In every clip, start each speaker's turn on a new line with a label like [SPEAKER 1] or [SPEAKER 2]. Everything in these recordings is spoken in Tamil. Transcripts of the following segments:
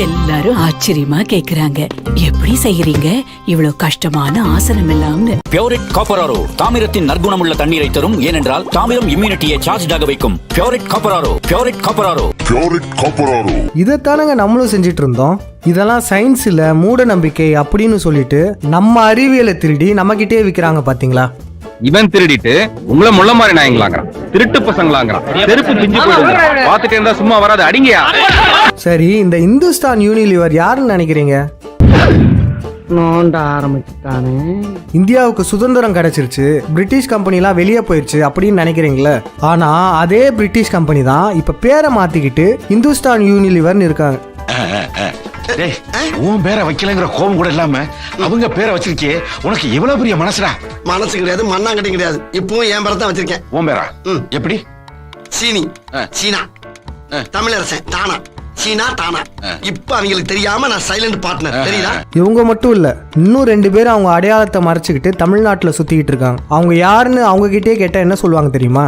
[SPEAKER 1] எல்லாரும் ஆச்சரியமா கேக்குறாங்க. எப்படி செய்யறீங்க இவ்வளவு கஷ்டமான ஆசனம் எல்லாம்னு
[SPEAKER 2] பியோரிட் காப்பராரோ தாமிரத்தின் நற்குணமுள்ள தண்ணீரை தரும். ஏனென்றால் தாமிரம் இம்யூனிட்டியை சார்ஜ் வைக்கும். பியோரிட் காப்பராரோ பியோரிட் காப்பராரோ
[SPEAKER 3] Piorit Corporaro.
[SPEAKER 4] இதைத்தானங்க நம்மளும் செஞ்சுட்டு இருந்தோம் இதெல்லாம் சயின்ஸ் இல்ல மூட நம்பிக்கை அப்படின்னு சொல்லிட்டு நம்ம அறிவியலை திருடி நம்மகிட்டே விற்கிறாங்க பாத்தீங்களா?
[SPEAKER 5] இவன் திருடிட்டு உங்களை முள்ள மாதிரி நாயங்களாங்கிறான். திருட்டு பசங்களாங்கிறான். செருப்பு பிஞ்சு பாத்துட்டே இருந்தா சும்மா வராது அடிங்கயா
[SPEAKER 4] சரி இந்த இந்துஸ்தான் யூனிலிவர் யாருன்னு நினைக்கிறீங்க?
[SPEAKER 6] நோண்ட ஆரம்பிச்சுட்டானே.
[SPEAKER 4] இந்தியாவுக்கு சுதந்திரம் கிடைச்சிருச்சு பிரிட்டிஷ் கம்பெனிலாம் வெளியே போயிடுச்சு அப்படின்னு நினைக்கிறீங்களே? ஆனா அதே பிரிட்டிஷ் கம்பெனி தான் இப்ப பேரை மாத்திக்கிட்டு இந்துஸ்தான் யூனிலிவர்னு இருக்காங்க.
[SPEAKER 7] டேய் உன் பேரை வைக்கலங்கிற கோபம் கூட இல்லாம அவங்க பேரை வச்சிருக்கியே உனக்கு எவ்வளவு பெரிய மனசுடா?
[SPEAKER 8] மனசு கிடையாது மண்ணாங்கட்டி கிடையாது. இப்பவும் என் பேரை தான் வச்சிருக்கேன்.
[SPEAKER 7] உன் பேரா?
[SPEAKER 8] ம்.
[SPEAKER 7] எப்படி?
[SPEAKER 8] சீனி.
[SPEAKER 7] ஆ.
[SPEAKER 8] சீனா. தமிழரசன் தானா. சீனா தானா. இப்ப அவங்களுக்கு தெரியாம நான் சைலண்ட் பார்ட்னர் தெரியுதா?
[SPEAKER 4] இவங்க மட்டும் இல்ல இன்னும் ரெண்டு பேரும் அவங்க அடையாளத்தை மறைச்சிக்கிட்டு தமிழ்நாட்டுல சுத்திக்கிட்டு இருக்காங்க. அவங்க யாருன்னு அவங்க கிட்டே கேட்டா என்ன சொல்லுவாங்க தெரியுமா?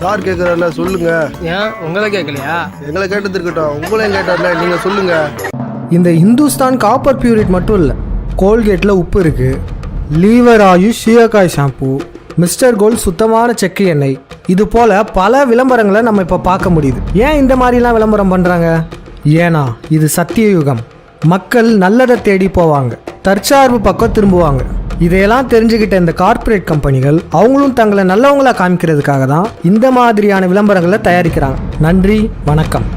[SPEAKER 9] சார் கேட்குறாருல சொல்லுங்க.
[SPEAKER 6] ஏன்? உங்களை கேட்கலையா
[SPEAKER 9] எங்களை கேட்டது இருக்கட்டும் உங்களையும் கேட்டார்ல நீங்க சொல்லுங்க.
[SPEAKER 4] இந்த இந்துஸ்தான் காப்பர் பியூரிட் மட்டும் இல்லை. கோல்கேட்டில் உப்பு இருக்குது Lever Ayush shikakai shampoo Mister Gold சுத்தமான செக்கு எண்ணெய். இது போல பல விளம்பரங்களை நம்ம இப்போ பார்க்க முடியுது. ஏன் இந்த மாதிரிலாம் விளம்பரம் பண்ணுறாங்க ஏன்னா இது சத்திய யுகம் மக்கள் நல்லதை தேடி போவாங்க. தற்சார்பு பக்கம் திரும்புவாங்க. இதையெல்லாம் தெரிஞ்சுக்கிட்ட இந்த கார்ப்பரேட் கம்பெனிகள் அவங்களும் தங்களை நல்லவங்களா காமிக்கிறதுக்காக தான் இந்த மாதிரியான விளம்பரங்களை தயாரிக்கிறாங்க. நன்றி வணக்கம்.